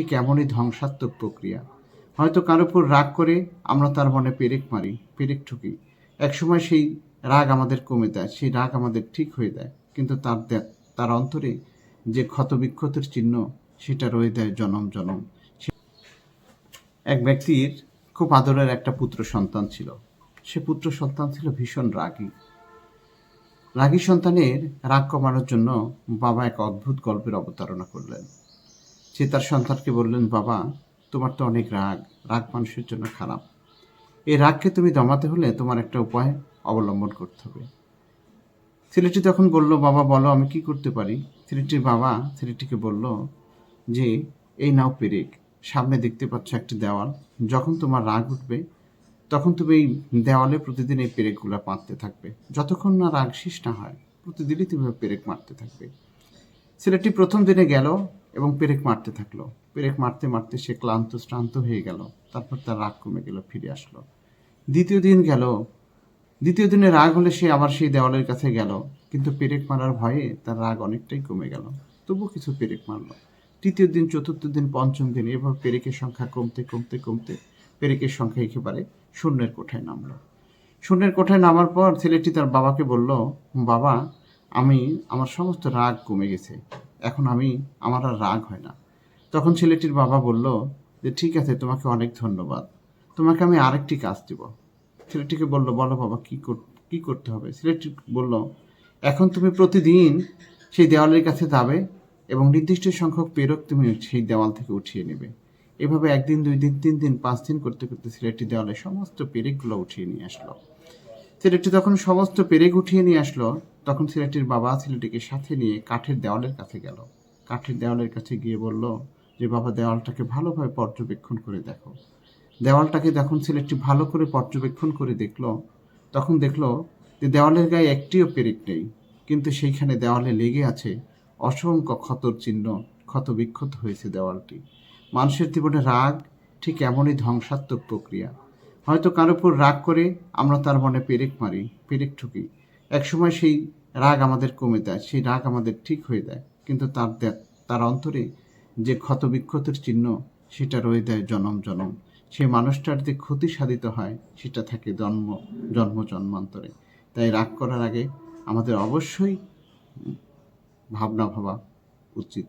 ঠিক এমনই ধ্বংসাত্মক প্রক্রিয়া। হয়তো কারোর উপর রাগ করে আমরা তার মনে পেরেক মারি, পেরেক ঠুকি। একসময় সেই রাগ আমাদের কমে দেয় সেই রাগ আমাদের ঠিক হয়ে দেয় কিন্তু তার তার অন্তরে যে ক্ষত বিক্ষতের চিহ্ন, সেটা রয়ে দেয় জনম জনম। এক ব্যক্তির খুব আদরের একটা পুত্র সন্তান ছিল। সে পুত্র সন্তান ছিল ভীষণ রাগী। রাগী সন্তানের রাগ কমানোর জন্য বাবা এক অদ্ভুত গল্পের অবতারণা করলেন। সে তার সন্তানকে বললেন, বাবা, তোমার তো অনেক রাগ। রাগ মানুষের জন্য খারাপ। এই রাগকে তুমি দমাতে হলে তোমার একটা উপায় অবলম্বন করতে হবে। ছেলেটি তখন বলল, বাবা, বলো, আমি কি করতে পারি? ছেলেটির বাবা ছেলেটিকে বলল, যে, এই নাও পেরেক। সামনে দেখতে পাচ্ছ একটা দেওয়াল। যখন তোমার রাগ উঠবে, তখন তুমি এই দেওয়ালে প্রতিদিন এই পেরেকগুলো মারতে থাকবে। যতক্ষণ না রাগ শেষ না হয়, প্রতিদিনই তুমি পেরেক মারতে থাকবে। ছেলেটি প্রথম দিনে গেল এবং পেরেক মারতে থাকল। পেরেক মারতে মারতে সে ক্লান্ত, শ্রান্ত হয়ে গেল। তারপর তার রাগ কমে গেল, ফিরে আসলো। দ্বিতীয় দিন গেল। দ্বিতীয় দিনে রাগ হলে সে আবার সেই দেওয়ালের কাছে গেল। কিন্তু পেরেক মারার ভয়ে তার রাগ অনেকটাই কমে গেল। তবু কিছু পেরেক মারলো। তৃতীয় দিন, চতুর্থ দিন, পঞ্চম দিন এভাবে পেরেকের সংখ্যা কমতে কমতে কমতে পেরেকের সংখ্যা একেবারে শূন্যের কোঠায় নামলো। শূন্যের কোঠায় নামার পর ছেলেটি তার বাবাকে বলল, বাবা আমি আমার সমস্ত রাগ কমে গেছে। এখন আমি, আমার আর রাগ হয় না। তখন ছেলেটির বাবা বলল, যে ঠিক আছে, তোমাকে অনেক ধন্যবাদ। তোমাকে আমি আরেকটি কাজ দেব। ছেলেটিকে বলল, বলো বাবা, কি কি করতে হবে? ছেলেটি বলল, এখন তুমি প্রতিদিন সেই দেওয়ালের কাছে যাবে এবং নির্দিষ্ট সংখ্যক পেরক তুমি সেই দেওয়াল থেকে উঠিয়ে নেবে। এভাবে একদিন, দুই দিন, তিন দিন, পাঁচ দিন করতে করতে ছেলেটি দেওয়ালে সমস্ত পেরেকগুলো উঠিয়ে নিয়ে আসলো। ছেলেটি তখন সমস্ত পেরেক উঠিয়ে নিয়ে আসলো। তখন ছেলেটির বাবা ছেলেটিকে সাথে নিয়ে কাঠের দেওয়ালের কাছে গেল। কাঠের দেওয়ালের কাছে গিয়ে বলল, যে বাবা, দেওয়ালটাকে ভালোভাবে পর্যবেক্ষণ করে দেখো। দেওয়ালটাকে যখন ছেলেটি ভালো করে পর্যবেক্ষণ করে দেখল, তখন দেখল যে দেওয়ালের গায়ে একটিও পেরেক নেই। কিন্তু সেইখানে দেওয়ালে লেগে আছে অসংখ্য ক্ষতর চিহ্ন ক্ষত বিক্ষত হয়েছে দেওয়ালটি। মানুষের জীবনে রাগ ঠিক এমনই ধ্বংসাত্মক প্রক্রিয়া। হয়তো কারোর উপর রাগ করে আমরা তার মনে পেরেক মারি, পেরেক ঠুকি। একসময় সেই রাগ আমাদের কমে দেয় সেই রাগ আমাদের ঠিক হয়ে দেয় কিন্তু তার তার অন্তরে যে ক্ষতবিক্ষতের চিহ্ন, সেটা রয়ে দেয় জনম জনম। সেই মানুষটার যে ক্ষতি সাধিত হয়, সেটা থাকে জন্ম জন্ম জন্মান্তরে। তাই রাগ করার আগে আমাদের অবশ্যই ভাবনা ভাবা উচিত।